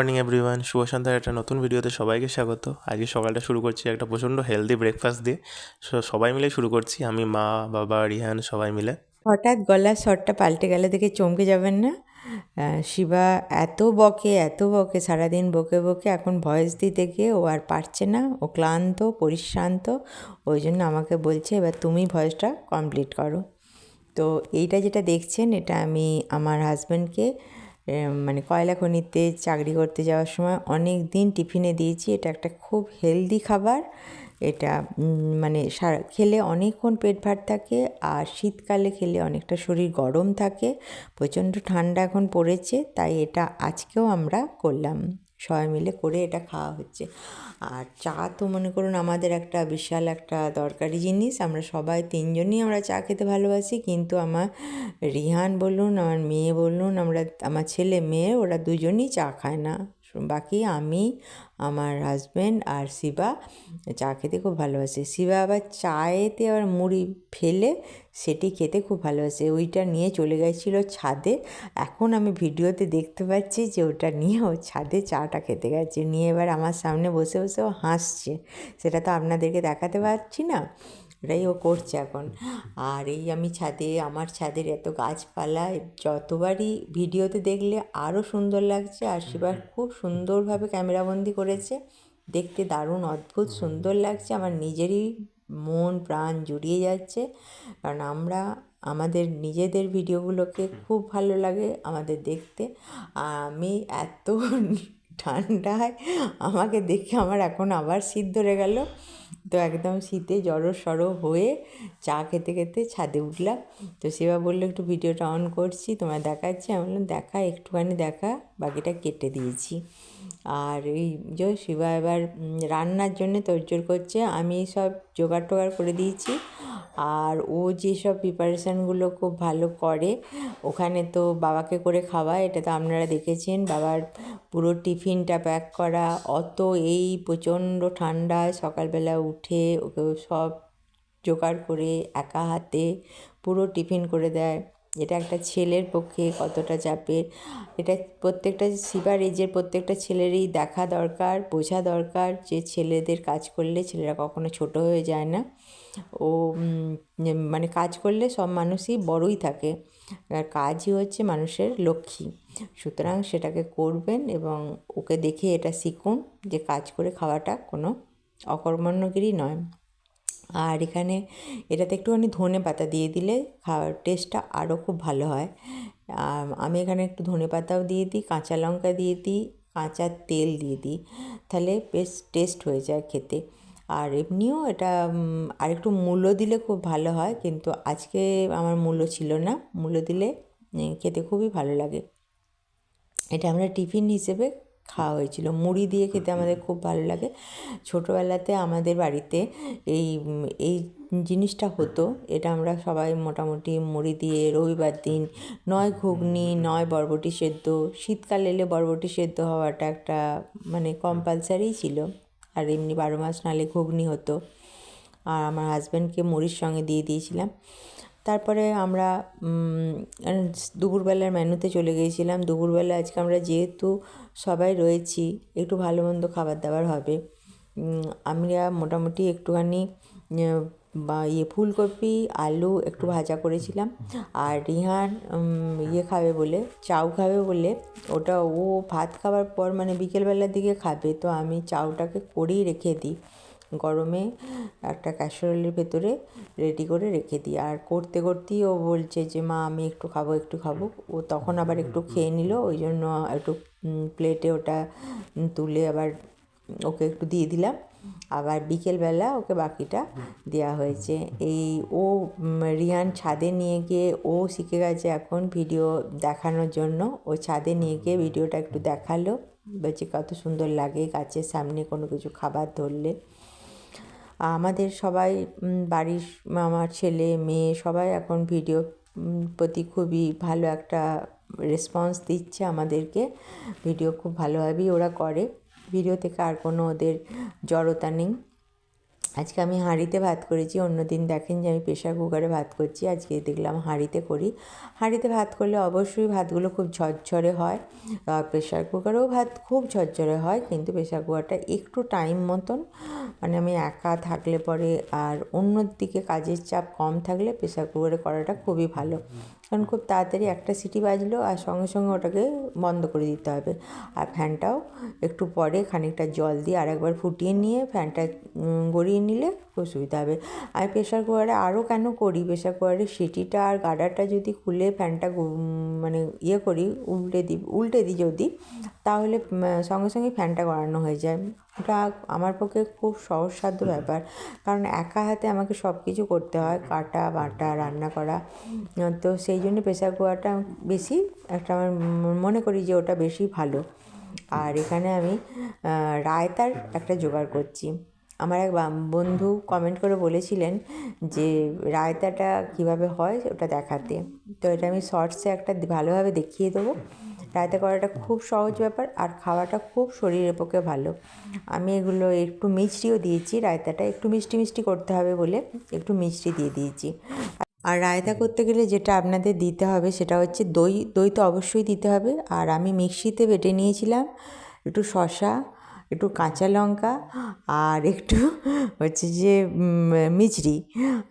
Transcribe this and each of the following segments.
Morning, everyone. শুভ সন্ধ্যার একটা নতুন ভিডিওতে সবাইকে স্বাগত। আজকে সকালটা শুরু করছি একটা প্রচণ্ড হেলদি ব্রেকফাস্ট দিয়ে। সবাই মিলে শুরু করছি। আমি, মা, বাবা, রিহান, সবাই মিলে। হঠাৎ গলার স্বরটা পাল্টে গেলে দেখে চমকে যাবেন না? শিবা এত বকে এত বকে, সারাদিন বকে বকে এখন ভয়েস দিতে গিয়ে ও আর পারছে না। ও ক্লান্ত, পরিশ্রান্ত। ওই জন্য আমাকে বলছে, এবার তুমি ভয়েসটা কমপ্লিট করো। তো এইটা যেটা দেখছেন, এটা আমি আমার হাজব্যান্ডকে মানে কয়লা খনিতে চাকরি করতে যাওয়ার সময় অনেক দিন টিফিনে দিয়েছি। এটা একটা খুব হেলদি খাবার। এটা মানে সারা, খেলে অনেকক্ষণ পেট ভার থাকে আর শীতকালে খেলে অনেকটা শরীর গরম থাকে। প্রচণ্ড ঠান্ডা এখন পড়েছে, তাই এটা আজকেও আমরা করলাম। সবাই মিলে করে এটা খাওয়া হচ্ছে। আর চা তো মনে করুন আমাদের একটা বিশাল একটা দরকারি জিনিস। আমরা সবাই তিনজনই আমরা চা খেতে ভালোবাসি। কিন্তু আমার রিহান বলুন, আমার মেয়ে বলুন, আমরা, আমার ছেলে মেয়ে, ওরা দুজনই চা খায় না। বাকি আমি, আমার হাজব্যান্ড আর শিবা চা খেতে খুব ভালোবাসে। শিবা আবার চায়েতে আবার মুড়ি ফেলে সেটি খেতে খুব ভালোবাসে। ওইটা নিয়ে চলে গেছিল ছাদে। এখন আমি ভিডিওতে দেখতে পাচ্ছি যে ওটা নিয়ে ও ছাদে চাটা খেতে গেছে। নিয়ে এবার আমার সামনে বসে বসে ও হাসছে। সেটা তো আপনাদেরকে দেখাতে পারছি না। ওটাই ও করছে এখন। আর এই আমি ছাদে, আমার ছাদের এত গাছপালা, যতবারই ভিডিওতে দেখলে আরও সুন্দর লাগছে। আর সেবার খুব সুন্দরভাবে ক্যামেরাবন্দি করেছে। দেখতে দারুণ অদ্ভুত সুন্দর লাগছে। আমার নিজেরই মন প্রাণ জুড়িয়ে যাচ্ছে। কারণ আমরা আমাদের নিজেদের ভিডিওগুলোকে খুব ভালো লাগে আমাদের দেখতে। আর আমি এত ঠান্ডায় আমাকে দেখে আমার এখন আবার সিদ্ধ ধরে গেল। তো একদম শীতে জড়ো সড়ো হয়ে চা খেতে খেতে ছাদে উঠলাম। তো সেবা বলল, একটু ভিডিওটা অন করছি, তোমায় দেখাচ্ছি। আমি বললাম, দেখা, একটুখানি দেখা, বাকিটা কেটে দিয়েছি। আর এই যে শিবা এবার রান্নার জন্য তোড়জোড় করছে। আমি সব জোগাড় টোগাড় করে দিয়েছি। আর ও যেসব প্রিপারেশানগুলো খুব ভালো করে, ওখানে তো বাবাকে করে খাওয়া, এটা তো আপনারা দেখেছেন। বাবার পুরো টিফিনটা প্যাক করা, অত এই প্রচণ্ড ঠান্ডায় সকালবেলা উঠে ওকে সব জোগাড় করে একা হাতে পুরো টিফিন করে দেয়। এটা একটা ছেলের পক্ষে কতটা চাপের। এটা প্রত্যেকটা শিবার এজের প্রত্যেকটা ছেলেরই দেখা দরকার, বোঝা দরকার যে ছেলেদের কাজ করলে ছেলেরা কখনো ছোট হয়ে যায় না। ও মানে কাজ করলে সব মানুষই বড়ই থাকে। আর কাজই হচ্ছে মানুষের লক্ষ্মী। সুতরাং সেটাকে করবেন এবং ওকে দেখে এটা শিখুন যে কাজ করে খাওয়াটা কোনো অকর্মণ্যগিরি নয়। আর এখানে এটাতে একটুখানি ধনে পাতা দিয়ে দিলে খাওয়ার টেস্টটা আরও খুব ভালো হয়। আমি এখানে একটু ধনে পাতাও দিয়ে দিই, কাঁচা লঙ্কা দিয়ে দিই, কাঁচা তেল দিয়ে দিই, তাহলে বেশ টেস্ট হয়ে যায় খেতে। আর এমনিও এটা আর একটু মূলো দিলে খুব ভালো হয়, কিন্তু আজকে আমার মূলো ছিল না। মূলো দিলে খেতে খুবই ভালো লাগে। এটা আমরা টিফিন হিসেবে খাওয়া হয়েছিল। মুড়ি দিয়ে খেতে আমাদের খুব ভালো লাগে। ছোটোবেলাতে আমাদের বাড়িতে এই এই জিনিসটা হতো। এটা আমরা সবাই মোটামুটি মুড়ি দিয়ে রবিবার দিন নয় ঘুগনি নয় বরবটি সেদ্ধ শীতকাল এলে বরবটি সেদ্ধ হওয়াটা একটা মানে কম্পালসারিই ছিল। আর এমনি বারো মাস নালে ঘুগনি হতো। আর আমার হাজব্যান্ডকে মুড়ির সঙ্গে দিয়ে দিয়েছিলাম। তারপরে আমরা দুপুরবেলার মেনুতে চলে গিয়েছিলাম। দুপুরবেলা আজকে আমরা যেহেতু সবাই রয়েছি, একটু ভালো মন্দ খাবার দাবার হবে। আমরা মোটামুটি একটুখানি বা ইয়ে ফুলকপি, আলু একটু ভাজা করেছিলাম। আর রিহান ইয়ে খাবে বলে, চাউ খাবে বলে, ওটা ও ভাত খাবার পর মানে বিকেলবেলার দিকে খাবে। তো আমি চাউটাকে করেই রেখে দিই। গরমে একটা ক্যাসারোলের ভেতরে রেডি করে রেখে দিই। আর করতে করতেই ও বলছে যে, মা, আমি একটু খাব একটু খাব। ও তখন আবার একটু খেয়ে নিল। ওই জন্য একটু প্লেটে ওটা তুলে আবার ওকে একটু দিয়ে দিলাম। আবার বিকেলবেলা ওকে বাকিটা দেওয়া হয়েছে। এই ও রিয়ান ছাদে নিয়ে গিয়ে, ও শিখে গেছে এখন ভিডিও দেখানোর জন্য। ও ছাদে নিয়ে গিয়ে ভিডিওটা একটু দেখাল। বলছে, কত সুন্দর লাগে গাছের সামনে কোনো কিছু খাবার ধরলে। আমাদের সবাই বাড়ির আমার ছেলে, মেয়ে সবাই এখন ভিডিও প্রতি খুবই ভালো একটা রেসপন্স দিচ্ছে আমাদেরকে। ভিডিও খুব ভালোভাবেই ওরা করে। ভিডিও থেকে আর কোনো ওদের জড়তা নেই। আজকে আমি হাঁড়িতে ভাত করেছি, অন্যদিন দেখেন যে আমি প্রেশার কুকারে ভাত করছি, আজকে দেখলাম হাঁড়িতে করি। হাঁড়িতে ভাত করলে অবশ্যই ভাতগুলো খুব ঝরঝরে হয় প্রেশার কুকারেও ভাত খুব ঝরঝরে হয়, কিন্তু প্রেশার কুকারটা একটু টাইম মতন মানে আমি একা থাকলে পরে আর অন্য দিকে কাজের চাপ কম থাকলে প্রেশার কুকারে করাটা খুবই ভালো। কারণ খুব তাড়াতাড়ি একটা সিটি বাজলো আর সঙ্গে সঙ্গে ওটাকে বন্ধ করে দিতে হবে। আর ফ্যানটাও একটু পরে খানিকটা জল দিয়ে আরেকবার ফুটিয়ে নিয়ে ফ্যানটা গড়িয়ে নিলে খুব সুবিধা হবে। আর প্রেশার কুকারে আরও কেন করি? প্রেশার কুকারে সিটিটা আর গাডারটা যদি খুলে ফ্যানটা মানে ইয়ে করি, উল্টে দিই উল্টে দিই যদি তাহলে সঙ্গে সঙ্গে ফ্যানটা গড়ানো হয়ে যায়। ওটা আমার পক্ষে খুব সহজসাধ্য ব্যাপার। কারণ একা হাতে আমাকে সব কিছু করতে হয় কাটা বাটা রান্না করা। তো সেই জন্য প্রেশার কুকারটা বেশি একটা আমার মনে করি যে ওটা বেশি ভালো। আর এখানে আমি রায়তার একটা জোগাড় করছি। আমার এক বন্ধু কমেন্ট করে বলেছিলেন যে রায়তাটা কীভাবে হয় ওটা দেখাতে। তো এটা আমি শর্টসে একটা ভালোভাবে দেখিয়ে দেবো। রায়তা করাটা খুব সহজ ব্যাপার আর খাওয়াটা খুব শরীরের পক্ষে ভালো। আমি এগুলো একটু মিষ্টিও দিয়েছি, রায়তাটা একটু মিষ্টি মিষ্টি করতে হবে বলে একটু মিষ্টি দিয়ে দিয়েছি। আর রায়তা করতে গেলে যেটা আপনাদের দিতে হবে সেটা হচ্ছে দই দই তো অবশ্যই দিতে হবে। আর আমি মিক্সিতে বেটে নিয়েছিলাম একটু শসা একটু কাঁচা লঙ্কা আর একটু হচ্ছে যে মিচড়ি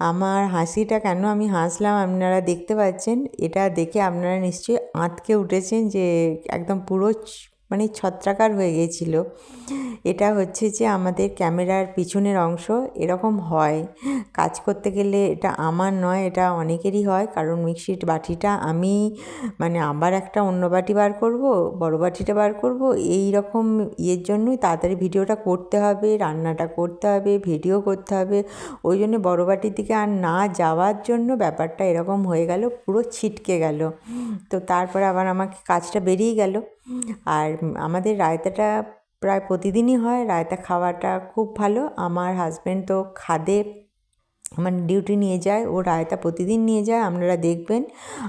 আমার হাসিটা কেন আমি হাসলাম আপনারা দেখতে পাচ্ছেন, এটা দেখে আপনারা নিশ্চয়ই আঁতকে উঠেছেন যে, একদম পুরো মানে ছত্রাকার হয়ে গিয়েছিল এটা হচ্ছে যে আমাদের ক্যামেরার পিছনের অংশ এরকম হয়। কাজ করতে গেলে এটা আমার নয়, এটা অনেকেরই হয়। কারণ মিক্সির বাটিটা আমি মানে আবার একটা অন্য বাটি বার করব, বড় বাটিটা বার করব, এই রকম ইয়ের জন্যই তাড়াতাড়ি ভিডিওটা করতে হবে, রান্নাটা করতে হবে, ভিডিও করতে হবে। ওই জন্য বড় বাটির দিকে আর না যাওয়ার জন্য ব্যাপারটা এরকম হয়ে গেল, পুরো ছিটকে গেল। তো তারপরে আবার আমাকে কাজটা বেরিয়ে গেল। আর আমাদের রায়তাটা প্রায় প্রতিদিনই হয়। রায়তা খাওয়াটা খুব ভালো। আমার হাজব্যান্ড তো খাদে মানে ডিউটি নিয়ে যায়। ও রায়তা প্রতিদিন নিয়ে যায়। আপনারা দেখবেন।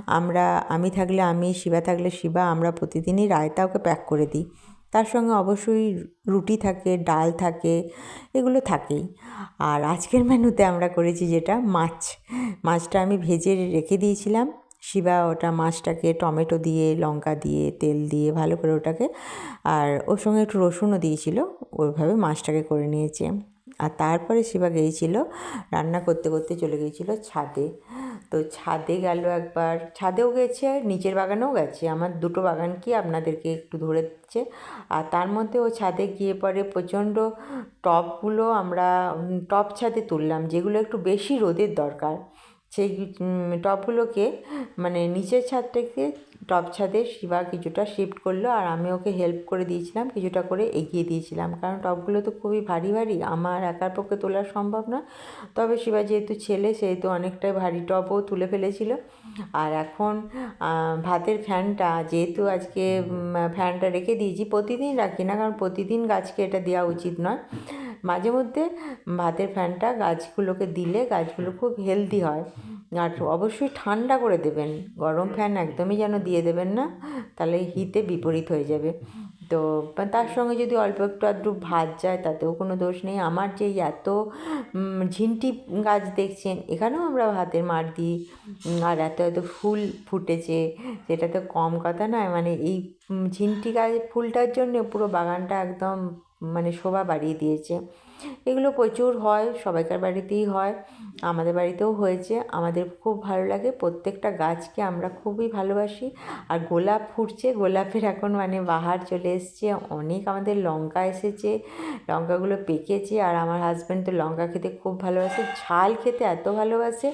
আমরা, আমি থাকলে আমি, শিবা থাকলে শিবা। আমরা প্রতিদিনই রায়তা ওকে প্যাক করে দিই। তার সঙ্গে অবশ্যই রুটি থাকে, ডাল থাকে, এগুলো থাকেই। আর আজকের মেনুতে আমরা করেছি যেটা মাছ। মাছটা আমি ভেজে রেখে দিয়েছিলাম। শিবা ওটা মাছটাকে টমেটো দিয়ে, লঙ্কা দিয়ে, তেল দিয়ে ভালো করে ওটাকে, আর ওর সঙ্গে একটু রসুনও দিয়েছিল, ওইভাবে মাছটাকে করে নিয়েছে। আর তারপরে শিবা গিয়েছিল, রান্না করতে করতে চলে গিয়েছিল ছাদে। তো ছাদে গেল একবার, ছাদেও গেছে, নিচের বাগানেও গেছে, আমার দুটো বাগান কি আপনাদেরকে একটু ধরে দিচ্ছে। আর তার মধ্যে ও ছাদে গিয়ে পরে প্রচণ্ড টবগুলো আমরা টব ছাদে তুললাম, যেগুলো একটু বেশি রোদের দরকার। সেই টপগুলোকে টবগুলোকে মানে নিচের ছাদ থেকে টব ছাদে শিবা কিছুটা শিফট করল আর আমি ওকে হেল্প করে দিয়েছিলাম, কিছুটা করে এগিয়ে দিয়েছিলাম। কারণ টবগুলো তো খুবই ভারী ভারী, আমার একার পক্ষে তোলা সম্ভব না। তবে শিবা যেহেতু ছেলে, সেহেতু অনেকটাই ভারী টবও তুলে ফেলেছিল। আর এখন ভাতের ফ্যানটা, যেহেতু আজকে ফ্যানটা রেখে দিয়েছি, প্রতিদিন রাখি না, কারণ প্রতিদিন গাছকে এটা দেওয়া উচিত নয়। মাঝে মধ্যে ভাতের ফ্যানটা গাছগুলোকে দিলে গাছগুলো খুব হেলদি হয়। আর অবশ্যই ঠান্ডা করে দেবেন, গরম ফ্যান একদমই যেন দিয়ে দেবেন না, তাহলে হিতে বিপরীত হয়ে যাবে। তো তার সঙ্গে যদি অল্প একটু আধটু ভাত যায় তাতেও কোনো দোষ নেই। আমার যে এত ঝিনটি গাছ দেখছেন এখানেও আমরা ভাতের মার দিই। আর এত এত ফুল ফুটেছে সেটা তো কম কথা নয়। মানে এই ঝিনটি গাছ ফুলটার জন্য পুরো বাগানটা একদম মানে শোভা বাড়িয়ে দিয়েছে। এগুলো প্রচুর হয়, সবাইকার বাড়িতেই হয়, আমাদের বাড়িতেও হয়েছে। আমাদের খুব ভালো লাগে, প্রত্যেকটা গাছকে আমরা খুবই ভালোবাসি। আর গোলাপ ফুটছে, গোলাপের এখন মানে বাহার চলে এসছে। অনেক আমাদের লঙ্কা এসেছে, লঙ্কাগুলো পেকেছে। আর আমার হাজব্যান্ড তো লঙ্কা খেতে খুব ভালোবাসে, ঝাল খেতে এত ভালোবাসে।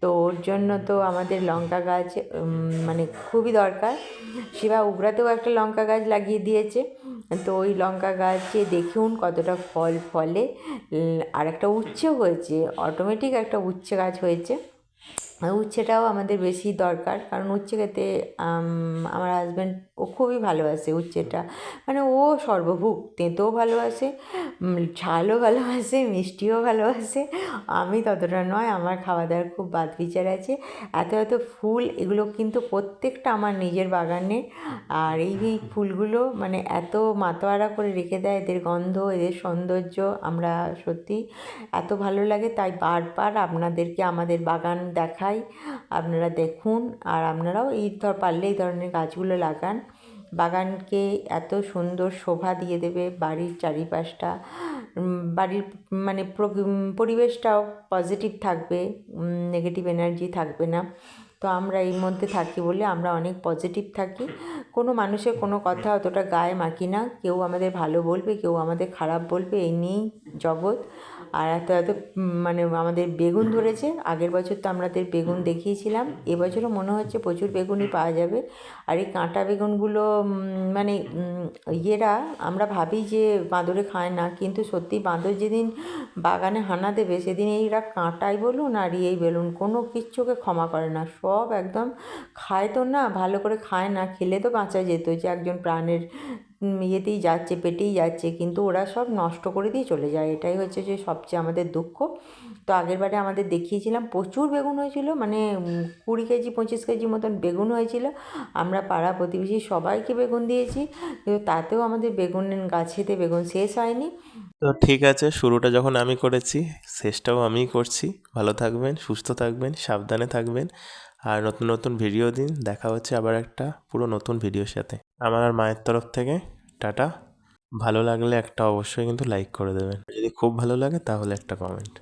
তো ওর জন্য তো আমাদের লঙ্কা গাছ মানে খুবই দরকার। শিবা উগড়াতেও একটা লঙ্কা গাছ লাগিয়ে দিয়েছে। তো ওই লঙ্কা গাছে দেখুন কতটা ফল ফলে। আর একটা উচ্ছে হয়েছে অটোমেটিক একটা উচ্ছে গাছ হয়েছে। উচ্ছেটাও আমাদের বেশি দরকার, কারণ উচ্ছে খেতে আমার হাজব্যান্ড ও খুবই ভালোবাসে উচ্ছেটা। মানে ও সর্বভুক তেঁতেও ভালোবাসে ঝালও ভালোবাসে, মিষ্টিও ভালোবাসে। আমি ততটা নয়, আমার খাওয়া দাওয়ার খুব বাদ বিচার আছে। এত এত ফুল, এগুলো কিন্তু প্রত্যেকটা আমার নিজের বাগানে। আর এই এই ফুলগুলো মানে এত মাতোয়ারা করে রেখে দেয়, এদের গন্ধ, এদের সৌন্দর্য, আমরা সত্যি এত ভালো লাগে। তাই বারবার আপনাদেরকে আমাদের বাগান দেখাই, আপনারা দেখুন, আর আপনারাও এই ধর, পারলে এই ধরনের গাছগুলো লাগান। বাগানকে এত সুন্দর শোভা দিয়ে দেবে বাড়ির চারিপাশটা বাড়ির মানে পরিবেশটাও পজিটিভ থাকবে নেগেটিভ এনার্জি থাকবে না। তো আমরা এই মধ্যে থাকি বলে আমরা অনেক পজিটিভ থাকি। কোনো মানুষের কোনো কথা অতটা গায়ে মাখি না। কেউ আমাদের ভালো বলবে, কেউ আমাদের খারাপ বলবে, এই নিয়েই জগৎ। আর এত এত মানে আমাদের বেগুন ধরেছে। আগের বছর তো আমাদের বেগুন দেখিয়েছিলাম। এবছরও মনে হচ্ছে প্রচুর বেগুনই পাওয়া যাবে। আর এই কাঁটা বেগুনগুলো মানে ইয়েরা আমরা ভাবি যে বাঁদরে খায় না। কিন্তু সত্যি বাঁদর যেদিন বাগানে হানা দেবে, সেদিন এইরা কাঁটাই বলুন আর এই বেলুন, কোনো কিচ্ছুকে ক্ষমা করে না। সব একদম খায় তো না, ভালো করে খায় না, খেলে তো বাঁচা যেত যে একজন প্রাণের ইয়েতেই যাচ্ছে, পেটেই যাচ্ছে, কিন্তু ওরা সব নষ্ট করে দিয়ে চলে যায়। এটাই হচ্ছে যে সবচেয়ে আমাদের দুঃখ। তো আগের বারে আমাদের দেখিয়েছিলাম, প্রচুর বেগুন হয়েছিল মানে কুড়ি কেজি, পঁচিশ কেজি মতন বেগুন হয়েছিল। আমরা পাড়া প্রতিবেশী সবাইকে বেগুন দিয়েছি, কিন্তু তাতেও আমাদের বেগুন গাছেতে বেগুন শেষ হয়নি। তো ঠিক আছে, শুরুটা যখন আমি করেছি, শেষটাও আমিই করছি। ভালো থাকবেন, সুস্থ থাকবেন, সাবধানে থাকবেন। আর নতুন নতুন ভিডিও দিন, দেখা হচ্ছে আবার একটা পুরো নতুন ভিডিওর সাথে। আমার আর মায়ের তরফ থেকে টাটা। ভালো লাগলে একটা অবশ্যই কিন্তু লাইক করে দেবেন। যদি খুব ভালো লাগে তাহলে একটা কমেন্ট